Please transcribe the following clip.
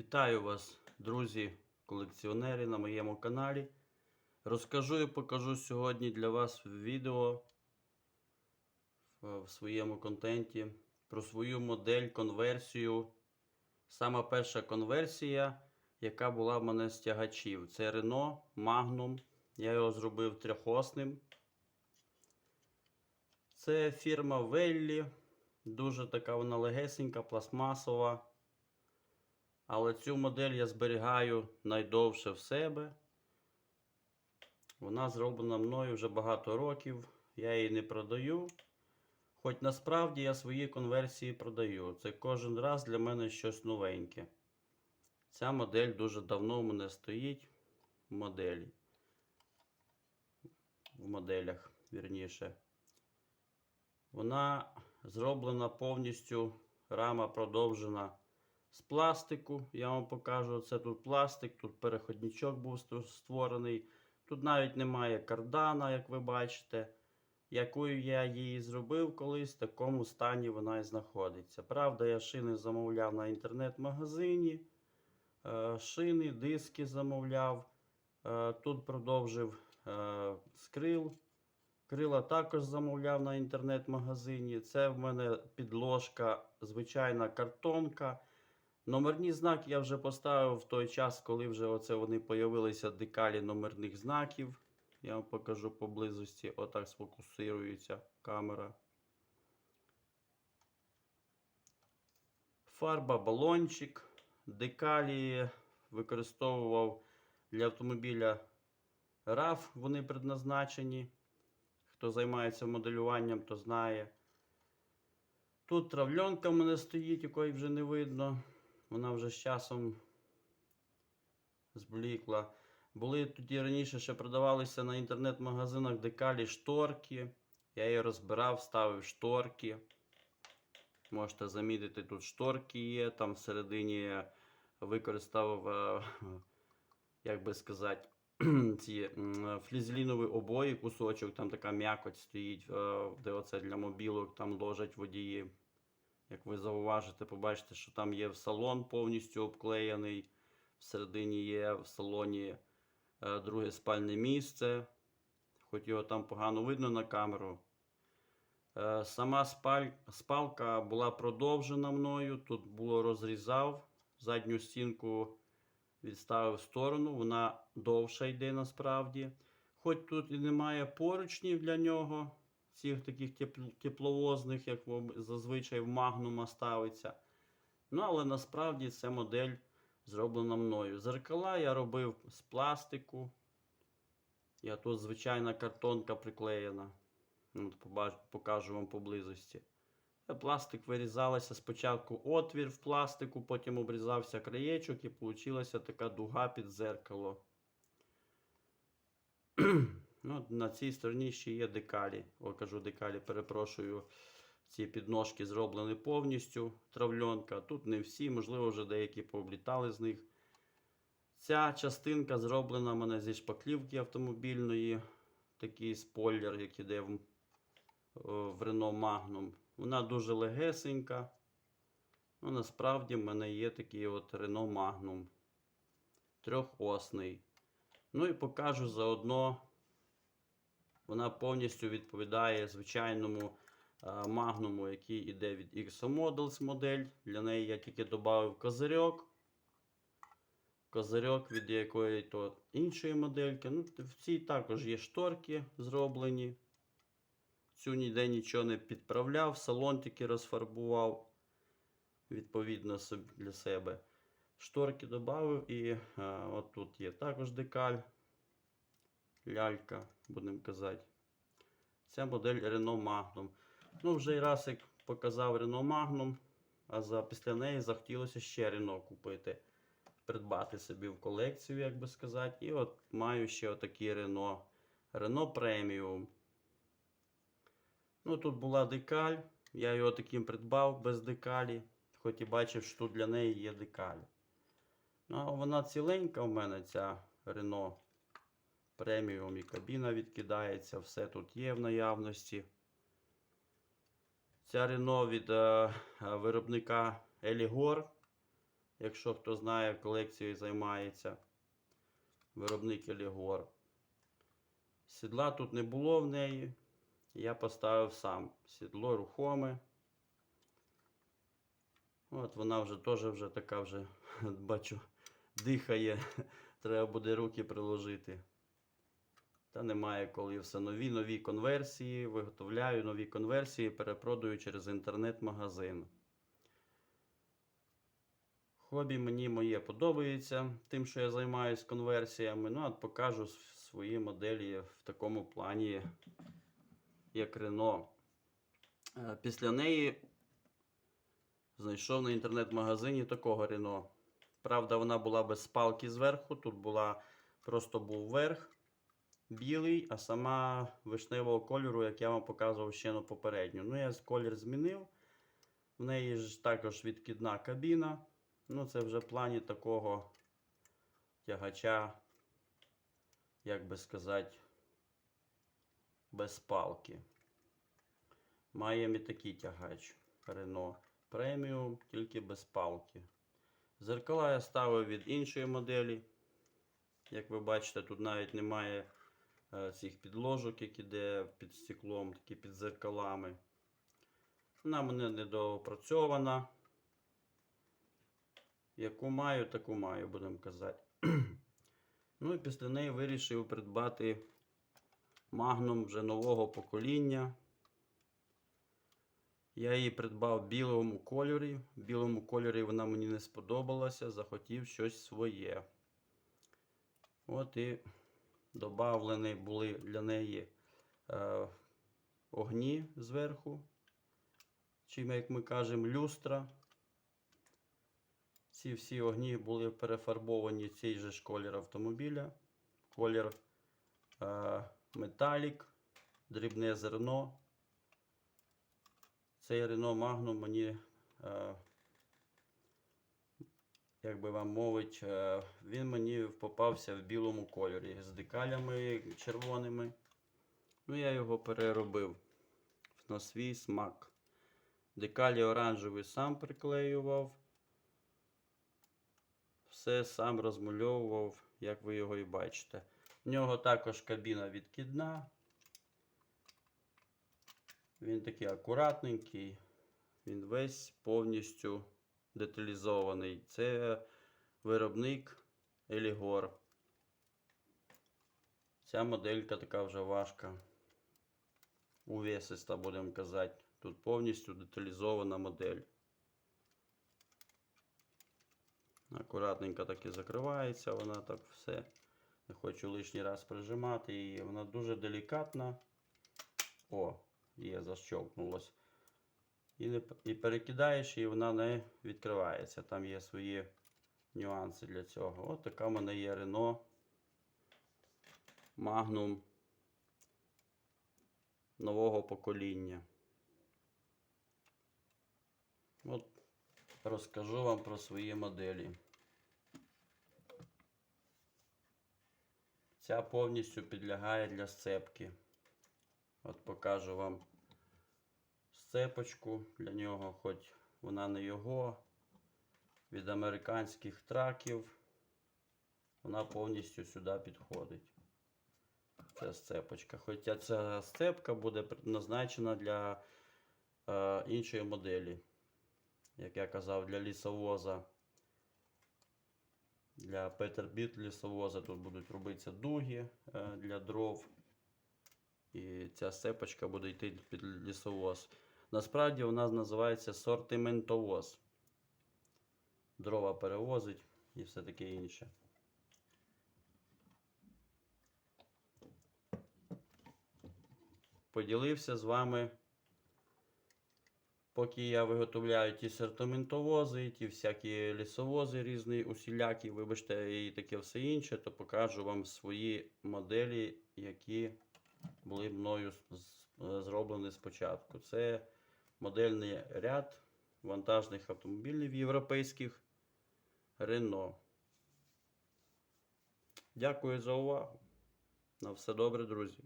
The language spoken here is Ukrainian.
Вітаю вас, друзі, колекціонери на моєму каналі. Розкажу і покажу сьогодні для вас відео в в своєму контенті про свою модель, конверсію. Сама перша конверсія, яка була в мене з тягачів. Це Renault Magnum. Я його зробив трьохосним. Це фірма Веллі. Дуже така вона легесенька, пластмасова. Але цю модель я зберігаю найдовше в себе. Вона зроблена мною вже багато років. Я її не продаю. Хоч насправді я свої конверсії продаю. Це кожен раз для мене щось новеньке. Ця модель дуже давно в мене стоїть в моделі. В моделях, вірніше. Вона зроблена повністю, рама продовжена з пластику. Я вам покажу. Це тут пластик, тут переходничок був створений. Тут навіть немає кардана, як ви бачите. Якою я її зробив колись, в такому стані вона і знаходиться. Правда, я шини замовляв на інтернет-магазині. Е, Шини, диски замовляв. Е, Тут продовжив е, скрил. Крила також замовляв на інтернет-магазині. Це в мене підложка, звичайна картонка. Номерні знаки я вже поставив в той час, коли вже оце вони появилися декалі номерних знаків. Я вам покажу поблизості. Отак сфокусується камера. Фарба, балончик. Декалі використовував для автомобіля RAV, вони предназначені. Хто займається моделюванням, то знає. Тут травльонка в мене стоїть, якої вже не видно. Вона вже з часом зблікла. Були тоді раніше ще продавалися на інтернет-магазинах декалі шторки. Я її розбирав, ставив шторки. Можете замітити, тут шторки є. Там всередині я використав, е, як би сказати, ці флізелінові обої, кусочок, там така м'якоть стоїть, е, де оце для мобілок там ложать водії. Як ви зауважите, побачите, що там є салон повністю обклеєний. Всередині є в салоні е, друге спальне місце. Хоч його там погано видно на камеру. Е, Сама спалка була продовжена мною. Тут було розрізав. Задню стінку відставив в сторону. Вона довша йде насправді. Хоч тут і немає поручнів для нього, цих таких тепловозних, як зазвичай в магнума ставиться. Ну, але насправді це модель зроблена мною. Зеркала я робив з пластику. Я тут звичайна картонка приклеєна. Ну, От покажу вам поблизості. Е, Пластик вирізалося спочатку отвір в пластику, потім обрізався краєчок і вийшла така дуга під зеркало. ну, на цій стороні ще є декалі. О, кажу декалі, перепрошую. Ці підножки зроблені повністю травльонка. Тут не всі, можливо, вже деякі пооблітали з них. Ця частинка зроблена в мене зі шпаклівки автомобільної. Такий спойлер, який йде в, в Renault Magnum. Вона дуже легесенька. Ну, насправді в мене є такий от Renault Magnum. Трьохосний. Ну і покажу заодно. Вона повністю відповідає звичайному е, магнуму, який іде від XO Models модель. Для неї я тільки додав козирьок. Козирьок від якої то іншої модельки. Ну, в цій також є шторки зроблені. Цю ніде нічого не підправляв, салон тільки розфарбував. Відповідно для себе. Шторки додав і а, от тут є також декаль. Лялька, будемо казати. Це модель Renault Magnum. Ну, вже й раз як показав Renault Magnum, а за, після неї захотілося ще Renault купити. Придбати собі в колекцію, як би сказати. І от маю ще отакий Renault. Renault Premium. Ну, тут була декаль. Я його таким придбав без декалі. Хоч і бачив, що тут для неї є декаль. Ну, а вона ціленька в мене, ця Renault Premium і кабіна відкидається, все тут є в наявності. Ця Renault від е, виробника Eligor. якщо хто знає, колекцією займається. Виробник Елігор. Сідла тут не було в неї. Я поставив сам. Сідло рухоме. От вона вже теж вже така вже, бачу, дихає. Треба буде руки приложити. Та немає коли все нові, нові конверсії. Виготовляю нові конверсії, перепродаю через інтернет-магазин. Хобі мені моє подобається, тим, що я займаюся конверсіями. Ну, от покажу свої моделі в такому плані, як Рено. Е, Після неї знайшов на інтернет-магазині такого Рено. Правда, вона була без спалки зверху. Тут була просто був верх білий, а сама вишневого кольору, як я вам показував ще на попередню. Ну, я колір змінив. В неї ж також відкидна кабіна. Ну, це вже в плані такого тягача, як би сказати, без палки. Маємо і такий тягач Renault Premium, тільки без палки. Зеркала я ставив від іншої моделі. Як ви бачите, тут навіть немає е, цих підложок, які йде під стеклом, такі під зеркалами. Вона мене недоопрацьована. Яку маю, таку маю, будемо казати. ну і після неї вирішив придбати магнум вже нового покоління. Я її придбав в білому кольорі. В білому кольорі вона мені не сподобалася, захотів щось своє. От і додавлені були для неї е, огні зверху. Чи, як ми кажемо, люстра. Ці всі огні були перефарбовані в цей же ж колір автомобіля. Колір е, металік, дрібне зерно. Цей Renault Magnum мені, е, як би вам мовить, е, він мені попався в білому кольорі з декалями червоними. Ну, я його переробив на свій смак. Декалі оранжевий сам приклеював. Все сам розмальовував, як ви його і бачите. В нього також кабіна відкидна. Він такий акуратненький, він весь повністю деталізований. Це виробник Елігор. Ця моделька така вже важка. Увесиста, будемо казати. Тут повністю деталізована модель. Акуратненько так і закривається, вона так все. Не хочу лишній раз прижимати її. Вона дуже делікатна. О, є, защелкнулось. І, і перекидаєш, і вона не відкривається. Там є свої нюанси для цього. От така в мене є Renault Magnum нового покоління. От розкажу вам про свої моделі. Ця повністю підлягає для сцепки. От покажу вам сцепочку для нього, хоч вона не його. Від американських траків. Вона повністю сюди підходить. Ця сцепочка. Хоча ця сцепка буде предназначена для е, іншої моделі. Як я казав, для лісовоза. Для Петербіт лісовоза тут будуть робитися дуги е, для дров. І ця сцепочка буде йти під лісовоз. Насправді вона називається сортиментовоз. Дрова перевозить і все таке інше. Поділився з вами, поки я виготовляю ті сортиментовози, ті всякі лісовози різні, усілякі, вибачте, і таке все інше, то покажу вам свої моделі, які були мною зроблені спочатку. Це модельний ряд вантажних автомобілів європейських Renault. Дякую за увагу. На все добре, друзі.